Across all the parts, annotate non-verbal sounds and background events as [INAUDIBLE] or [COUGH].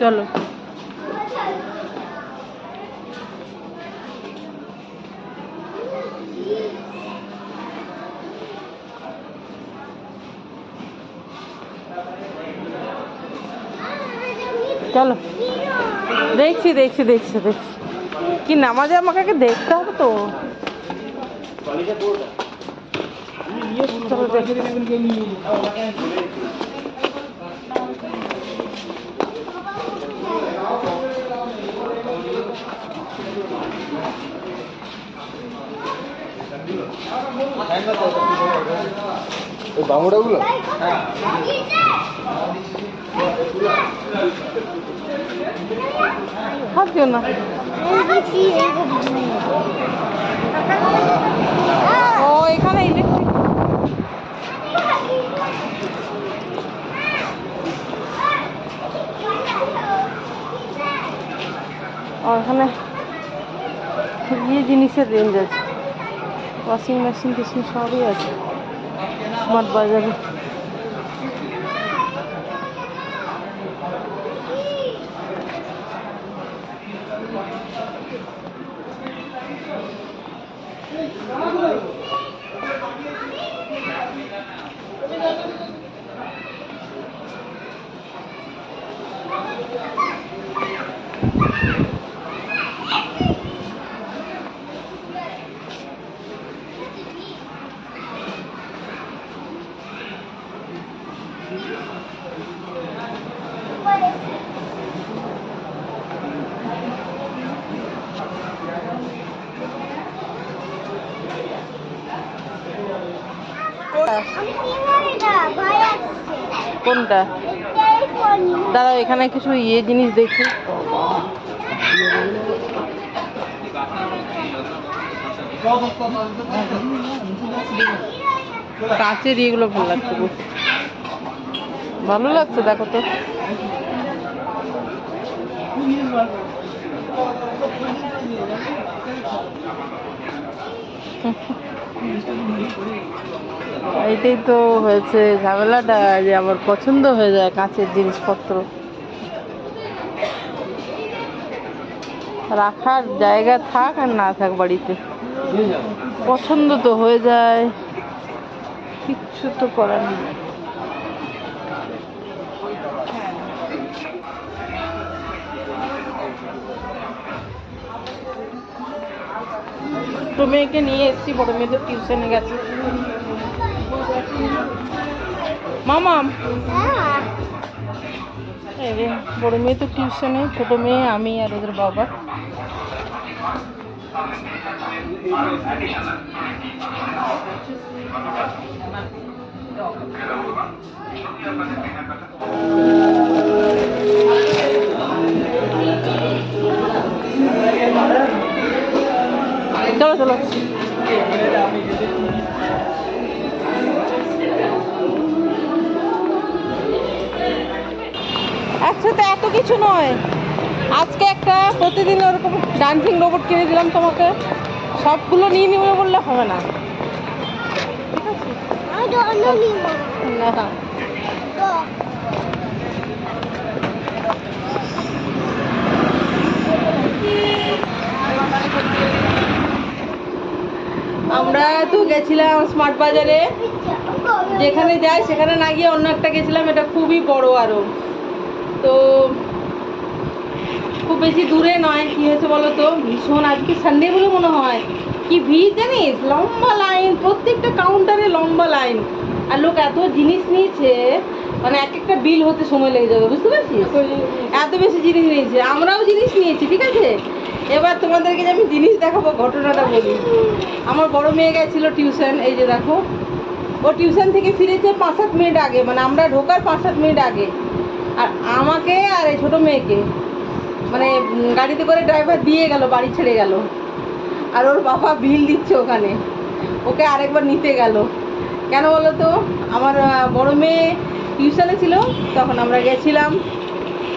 চলো। চলো। দেখছি দেখছি দেখছি দেখছি। কি নামাজে আমাকে দেখতে হবে তো? চলো ওই বামুড়াগুলো ভাবছ না। ও এখানে ইলেকট্রিক ওখানে ইয়ে জিনিসের রেঞ্জ আছে। ওয়াশিং মেশিন টেশিন সবই আছে। স্মার্ট বাজারে। কোনটা? দাঁড়াও এখানে কিছু ইয়ে জিনিস দেখি। কাঁচের ইয়েগুলো ভালো লাগছে ভালো লাগছে, দেখো তো। [LAUGHS] এইটাই তো হয়েছে ঝামেলাটা যে আমার পছন্দ হয়ে যায় কাঁচের জিনিসপত্র। রাখার জায়গা থাক আর না থাক বাড়িতে। পছন্দ তো হয়ে যায়, কিচ্ছু তো করার নেই। ছোট মেয়েকে নিয়ে এসেছি, বড় মেয়েদের টিউশনে গেছে। রে বড় মেয়ে তো টিউশনে ছোট মেয়ে, আমি আর ওদের বাবা। চলো। একসাথে এত কিছু নয়। আজকে একটা প্রতিদিন ওরকম ডান্সিং রোবট কিনে দিলাম তোমাকে। সবগুলো নিয়ে নিবে বললে হবে না। না। আমরা তো গেছিলাম স্মার্ট বাজারে। যেখানে যাই সেখানে না গিয়ে অন্য একটা গেছিলাম এটা খুবই বড় আরও। তো খুব বেশি দূরে নয় কি হয়েছে বলো তো ভীষণ আজকে সানডে বলে মনে হয়। কি ভিড় জানিস? লম্বা লাইন প্রত্যেকটা কাউন্টারে লম্বা লাইন আর লোক এত জিনিস নিয়েছে মানে এক একটা বিল হতে সময় লেগে যাবে বুঝতে পারছিস? এত বেশি জিনিস নিয়েছে আমরাও জিনিস নিয়েছি ঠিক আছে? এবার তোমাদেরকে যে আমি জিনিস দেখাবো, ঘটনাটা বলি। আমার বড় মেয়ে গেছিল টিউশন, এই যে দেখো। ও টিউশন থেকে ফিরেছে পাঁচ সাত মিনিট আগে মানে আমরা ঢোকার পাঁচ সাত মিনিট আগে। আর আমাকে আর এই ছোটো মেয়েকে মানে গাড়িতে করে ড্রাইভার দিয়ে গেল, বাড়ি ছেড়ে গেল। আর ওর বাবা বিল দিচ্ছে ওখানে। ওকে আরেকবার নিতে গেল। কেন বলো তো আমার বড় মেয়ে টিউশনে ছিল, তখন আমরা গেছিলাম।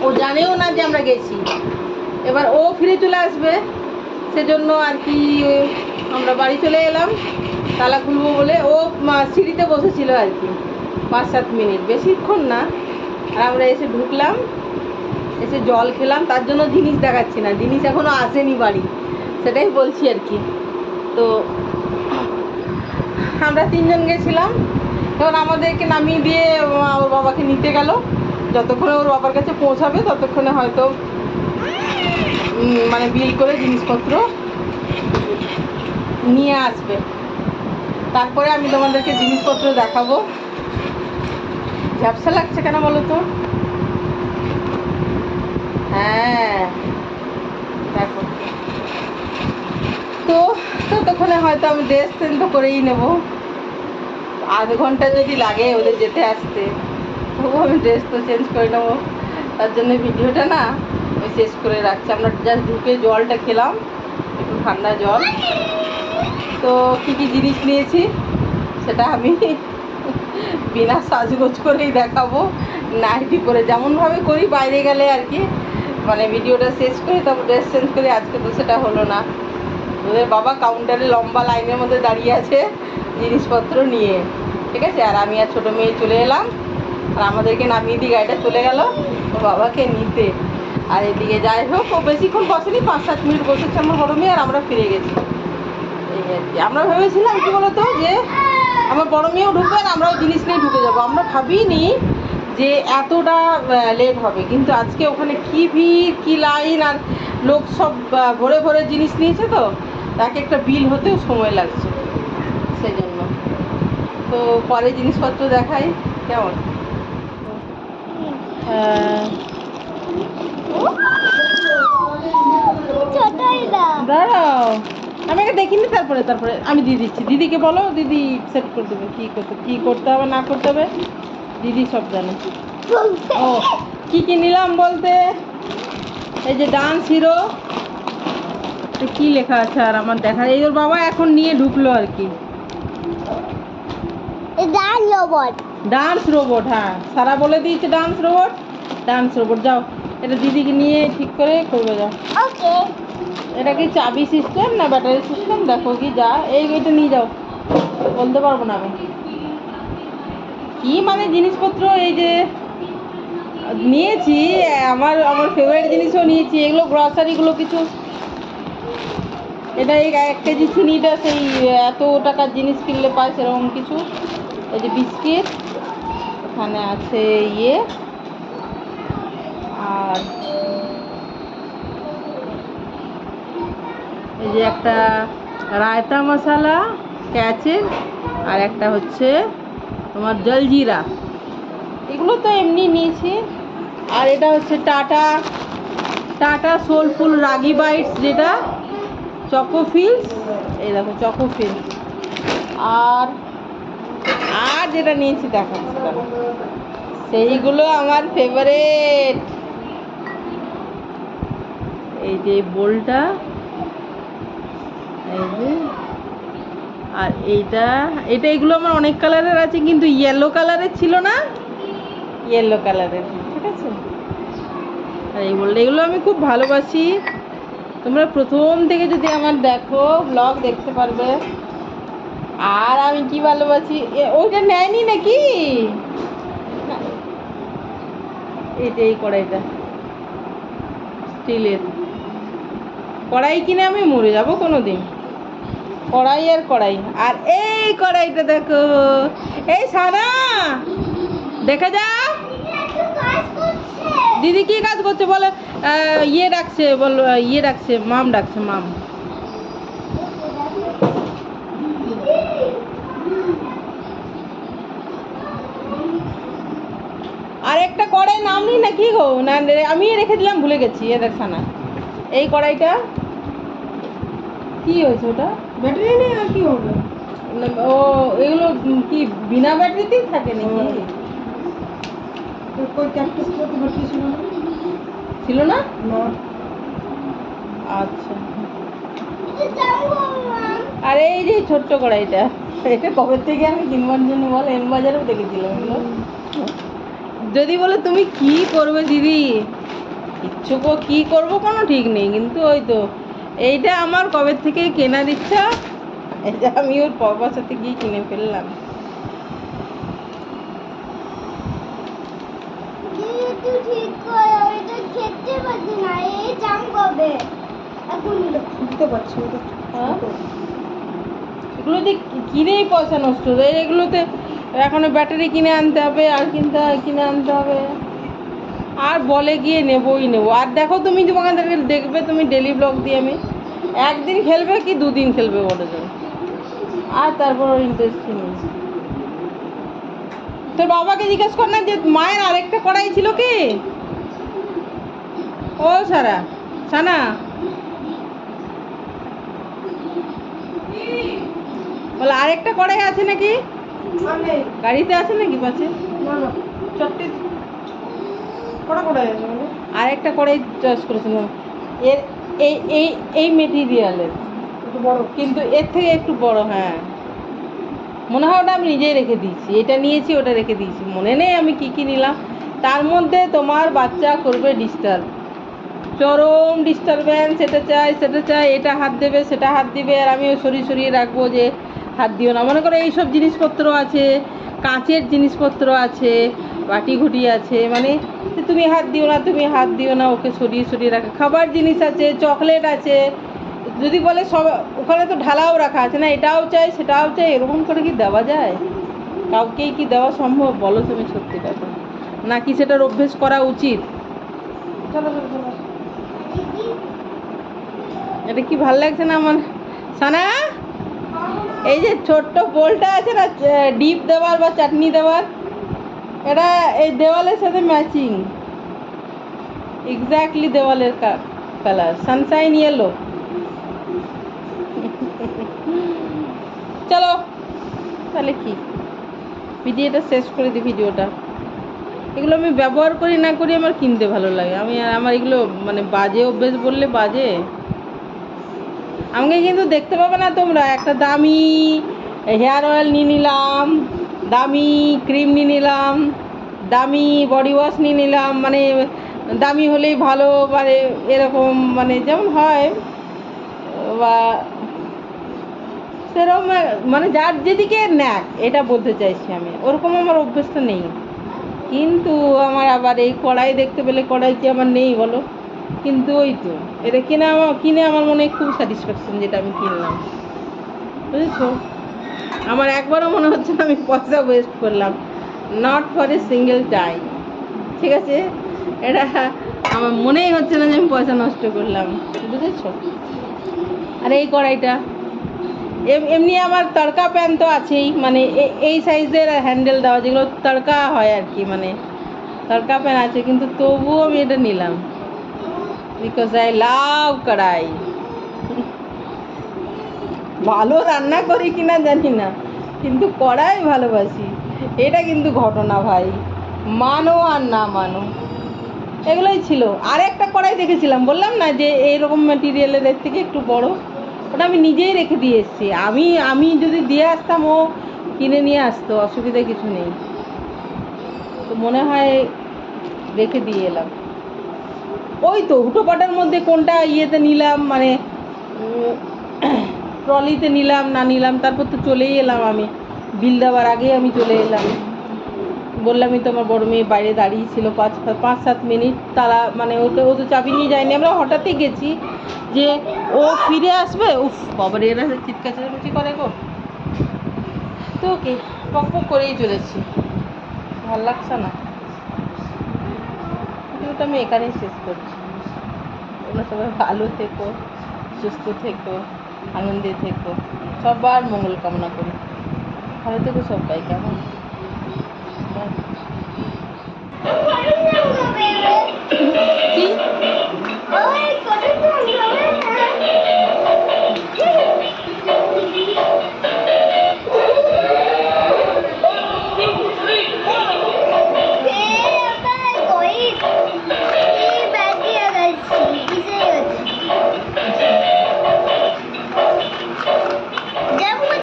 ও জানেও না যে আমরা গেছি। এবার ও ফিরে চলে আসবে। সেজন্য আর কি আমরা বাড়ি চলে এলাম। তালা খুলবো বলে ও সিঁড়িতে বসেছিল আর কি। পাঁচ সাত মিনিট। বেশিক্ষণ না। আর আমরা এসে ঢুকলাম। এসে জল খেলাম। তার জন্য জিনিস দেখাচ্ছি না। জিনিস এখনও আসেনি বাড়ি। সেটাই বলছি আর কি। তো আমরা তিনজন গেছিলাম। তখন আমাদেরকে নামিয়ে দিয়ে ওর বাবাকে নিতে গেল। যতক্ষণে ওর বাবার কাছে পৌঁছাবে, ততক্ষণে হয়তো মানে বিল করে জিনিসপত্র নিয়ে আসবে। তারপরে আমি তোমাদেরকে জিনিসপত্র দেখাবো। ঝাপসা লাগছে কেন বলো তো? হ্যাঁ দেখো। তো ততক্ষণে হয়তো আমি ড্রেস চেঞ্জ তো করেই নেব। আধ ঘণ্টা যদি লাগে ওদের যেতে আসতে। তবু আমি ড্রেস তো চেঞ্জ করে নেব। তার জন্য ভিডিওটা না শেষ করে রাখছি। আমরা জাস্ট ঢুকে জলটা খেলাম, একটু ঠান্ডা জল। তো কী কী জিনিস নিয়েছি, সেটা আমি [LAUGHS] বিনা সাজগোজ করেই দেখাবো। নাইটি করে যেমনভাবে করি, বাইরে গেলে আর কি। মানে ভিডিওটা শেষ করে তারপর ড্রেস চেঞ্জ করে, আজকে তো সেটা হলো না। ওদের বাবা কাউন্টারে লম্বা লাইনের মধ্যে দাঁড়িয়ে আছে জিনিসপত্র নিয়ে। ঠিক আছে? আর আমি আর ছোটো মেয়ে চলে এলাম। আর আমাদেরকে নামিয়ে দিয়ে গাড়িটা চলে গেল। ও বাবাকে নিতে। আর এদিকে যাই হোক ও বেশিক্ষণ বসেনি পাঁচ সাত মিনিট বসেছে আমার বড় মেয়ে আর আমরা ফিরে গেছি। এই আর কি। আমরা ভেবেছিলাম কি বলতো যে আমার বড় মেয়েও ঢুকবে আর আমরাও জিনিস নিয়ে ঢুকে যাব। আমরা ভাবিনি যে এতটা লেট হবে। কিন্তু আজকে ওখানে কি ভিড় কি লাইন আর লোক সব ভরে ভরে জিনিস নিয়েছে তো এক একটা বিল হতেও সময় লাগছে। সেই জন্য তো পরে জিনিসপত্র দেখাই। কেমন? আহ, দাঁড়াও। আমি আগে দেখিনি তারপরে তারপরে আমি দিয়ে দিচ্ছি। দিদিকে বলো দিদি সেট করে দেবে। কী করতে কী করতে হবে না করতে হবে? দিদি সব জানে। ও কী কী নিলাম বলতে? এই যে ডান্স হিরো। কী লেখা আছে আর আমার দেখা এই ওর বাবা এখন নিয়ে ঢুকলো আর কি। ডান্স রোবট হ্যাঁ। সারা বলে দিয়েছে ডান্স রোবট। ডান্স রোবট যাও। এটা দিদিকে নিয়ে ঠিক করে করবে যাও এটা কি চাবি সিস্টেম না ব্যাটারি সিস্টেম দেখো কি যা। এই এটা নিয়ে যাও। বলতে পারব না আমি। কি মানে জিনিসপত্র এই যে নিয়েছি? আমার আমার ফেভারিট জিনিসও নিয়েছি। এগুলো গ্রসারিগুলো কিছু। এটা এই এক কেজি চিনিটা সেই এত টাকার জিনিস কিনলে পায় সেরকম কিছু। এই যে বিস্কিট। এখানে আছে ইয়ে। আর এই যে একটা রায়তা মশলা, ক্যাচের, আর একটা হচ্ছে তোমার জলজিরা। এগুলো তো এমনি নিয়েছি। আর এটা হচ্ছে টাটা টাটা সোলফুল রাগি বাইটস যেটা চকোফিলস এই দেখো চকোফিলস আর আর যেটা নিয়েছি দাঁড়াও। সেইগুলো আমার ফেভারেট এই যে বোলটা এই যে আর এইটা এটা এগুলো আমার অনেক কালারের আছে কিন্তু ইয়েলো কালারের ছিল না? ইয়েলো কালারের ঠিক আছে? আর এই বললে এগুলো আমি খুব ভালোবাসি। তোমরা প্রথম থেকে যদি আমার দেখো ব্লগ দেখতে পারবে। আর আমি কি ভালোবাসি? ওইটা নেয়নি নাকি? না। এইটা এই কড়াইটা। স্টিলের। কড়াই কিনে আমি মরে যাব কোনো দিন কড়াই আর কড়াই। আর এই কড়াইটা দেখো, এই সারা দেখা যা। দিদি কি কাজ করছে বলে ইয়ে ডাকছে বল ইয়ে ডাকছে, মাম ডাকছে, মাম। আর একটা কড়াই নামনি নাকি গো? না, আমি রেখে দিলাম, ভুলে গেছি। এ দেখ না এই কড়াইটা? কি হয়েছে ওটা? ব্যাটারি নেই আর কি হবে? না- ও এগুলো কি বিনা ব্যাটারিতেই থাকে নাকি? ছিল না? আচ্ছা। আরে এই যে ছোট্ট কড়াইটা। এটা কবে থেকে আমি কিনবার জন্য বল এম বাজারেও দেখেছিলাম। এগুলো যদি বলে তুমি কি করবে দিদি? ইচ্ছু কো কি করব কোনো ঠিক নেই। কিন্তু ওই তো এইটা আমার কবে থেকে কেনার ইচ্ছা এটা আমি ওর বাবার সাথে গিয়ে কিনে ফেললাম। হ্যাঁ? এগুলো কিনেই পয়সা নষ্ট এগুলোতে এখনও ব্যাটারি কিনে আনতে হবে আর কিনতে কিনে আনতে হবে। আর বলে গিয়ে নেবই নেব। আর দেখো তুমি তোমাদেরকে দেখবে তুমি ডেলি ব্লগ দিয়ে আমি। একদিন খেলবে কি দুদিন খেলবে বলে দেবে আর তারপর ইন্টারেস্ট তোর বাবাকে জিজ্ঞেস কর না যে মায়ের আরেকটা কড়াই ছিল কি? ও সারা সানা। বলে আরেকটা কড়াই আছে নাকি? গাড়িতে আছে নাকি পাশে? চারটে কটা কটা আছে মানে আরেকটা কড়াই চয়েস করেছিলাম এর এই এই এই মেটেরিয়ালের একটু বড়। কিন্তু এর থেকে একটু বড় হ্যাঁ। মনে হয় ওটা আমি নিজেই রেখে দিয়েছি। এটা নিয়েছি ওটা রেখে দিয়েছি। মনে নেই আমি কি কি নিলাম। তার মধ্যে তোমার বাচ্চা করবে ডিস্টার্ব চরম ডিস্টারবেন্স এটা চাই সেটা চাই এটা হাত দেবে সেটা হাত দিবে। আর আমিও সরিয়ে সরিয়ে রাখব যে হাত দিও না। মনে করো এইসব জিনিসপত্র আছে কাঁচের জিনিসপত্র আছে বাটি ঘুটি আছে মানে তুমি হাত দিও না, তুমি হাত দিও না, ওকে সরিয়ে সরিয়ে রাখা। খাবার জিনিস আছে, চকলেট আছে, যদি বলে সব, ওখানে তো ঢালাও রাখা আছে না, এটাও চাই, সেটাও চাই, এরকম করে কি দেওয়া যায়? কাউকেই কি দেওয়া সম্ভব? বলো তুমি সত্যি কথা। নাকি সেটার অভ্যেস করা উচিত? এটা কি ভালো লাগছে না আমার? সানা? এই যে ছোট্ট বোলটা আছে না ডিপ দেওয়ার বা চাটনি দেওয়ার? এটা এই দেওয়ালের সাথে ম্যাচিং এক্স্যাক্টলি দেওয়ালের কালার সানশাইন ইয়েলো চলো, তাহলে কি? ভিডিওটা শেষ করে দিই ভিডিওটা। এগুলো আমি ব্যবহার করি না করি আমার কিনতে ভালো লাগে। আমি আর আমার এগুলো মানে বাজে অভ্যেস বললে বাজে। আমাকে কিন্তু দেখতে পাবে না তোমরা। একটা দামি হেয়ার অয়েল নিয়ে নিলাম। দামি ক্রিম নিয়ে নিলাম, দামি বডি ওয়াশ নিয়ে নিলাম মানে দামি হলেই ভালো মানে এরকম মানে যেমন হয়। বা সেরকম মানে যার যেদিকে ন্যাক এটা বলতে চাইছি আমি। ওরকম আমার অভ্যেসটা নেই। কিন্তু আমার আবার এই কড়াই দেখতে পেলে কড়াই কি আমার নেই বলো? কিন্তু ওই তো, এটা কিনে আমার কিনে আমার মনে খুব স্যাটিসফ্যাকশন যেটা আমি কিনলাম। বুঝেছ? আমার একবারও মনে হচ্ছে না আমি পয়সা ওয়েস্ট করলাম। Not for a single time ঠিক আছে? এটা আমার মনেই হচ্ছে না যে আমি পয়সা নষ্ট করলাম। বুঝেছ? আর এই কড়াইটা? এম- এমনি আমার তড়কা প্যান তো আছেই। মানে এই সাইজের হ্যান্ডেল দেওয়া, যেগুলো তড়কা হয় আর কি মানে তড়কা প্যান আছে, কিন্তু তবুও আমি এটা নিলাম। বিকজ আই লাভ কড়াই। ভালো রান্না করি কিনা জানি না, কিন্তু কড়াই ভালোবাসি। এটা কিন্তু ঘটনা ভাই, মানো আর না মানো। এগুলোই ছিল। আর একটা কড়াই দেখেছিলাম, বললাম না যে এইরকম ম্যাটেরিয়ালের এর থেকে একটু বড়? ওটা আমি নিজেই রেখে দিয়ে এসেছি। আমি আমি যদি দিয়ে আসতাম, ও কিনে নিয়ে আসতো, অসুবিধা কিছু নেই। তো মনে হয় রেখে দিয়ে এলাম। ওই তো হুটোপাটার মধ্যে কোনটা ইয়েতে নিলাম মানে ট্রলিতে নিলাম, না নিলাম, তারপর তো চলেই এলাম আমি। বিল দেওয়ার আগেই আমি চলে এলাম। বললামই তো আমার বড় মেয়ে বাইরে দাঁড়িয়ে ছিল পাঁচ পাঁচ সাত মিনিট। তারা মানে ও তো ও তো চাবি নিয়ে যায়নি। আমরা হঠাৎই গেছি যে ও ফিরে আসবে। উফ, বাবার, এরা চিৎকার চেঁচামেচি করে গো। তো ওকে, পক পক করেই চলেছি। ভালো লাগছে না। ভিডিওটা আমি এখানেই শেষ করছি। তোমরা সবাই ভালো থেকো, সুস্থ থেকো। আনন্দে থেকো। সবার মঙ্গল কামনা করি। ভালো থেকো সবাই কেমন?